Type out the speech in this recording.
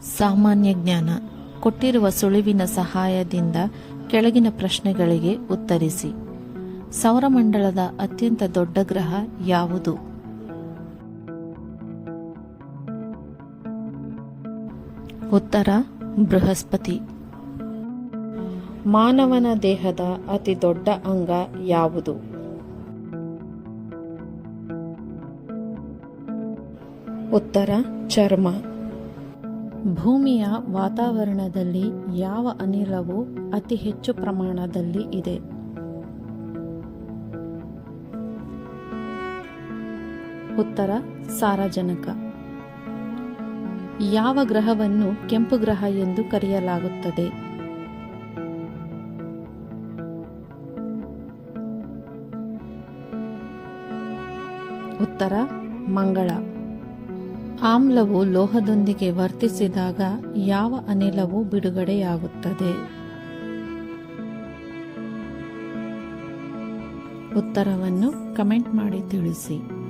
ಸಾಮಾನ್ಯ ಜ್ಞಾನ ಕೊಟ್ಟಿರುವ ಸುಳಿವಿನ ಸಹಾಯದಿಂದ ಕೆಳಗಿನ ಪ್ರಶ್ನೆಗಳಿಗೆ ಉತ್ತರಿಸಿ. ಸೌರಮಂಡಲದ ಅತ್ಯಂತ ದೊಡ್ಡ ಗ್ರಹ ಯಾವುದು? ಉತ್ತರ, ಬೃಹಸ್ಪತಿ. ಮಾನವನ ದೇಹದ ಅತಿ ದೊಡ್ಡ ಅಂಗ ಯಾವುದು? ಉತ್ತರ, ಚರ್ಮ. ಭೂಮಿಯ ವಾತಾವರಣದಲ್ಲಿ ಯಾವ ಅನಿಲವು ಅತಿ ಹೆಚ್ಚು ಪ್ರಮಾಣದಲ್ಲಿ ಇದೆ? ಉತ್ತರ, ಸಾರಜನಕ. ಯಾವ ಗ್ರಹವನ್ನು ಕೆಂಪು ಗ್ರಹ ಎಂದು ಕರೆಯಲಾಗುತ್ತದೆ? ಉತ್ತರ, ಮಂಗಳ. ಆಮ್ಲವು ಲೋಹದೊಂದಿಗೆ ವರ್ತಿಸಿದಾಗ ಯಾವ ಅನಿಲವು ಬಿಡುಗಡೆಯಾಗುತ್ತದೆ? ಉತ್ತರವನ್ನು ಕಮೆಂಟ್ ಮಾಡಿ ತಿಳಿಸಿ.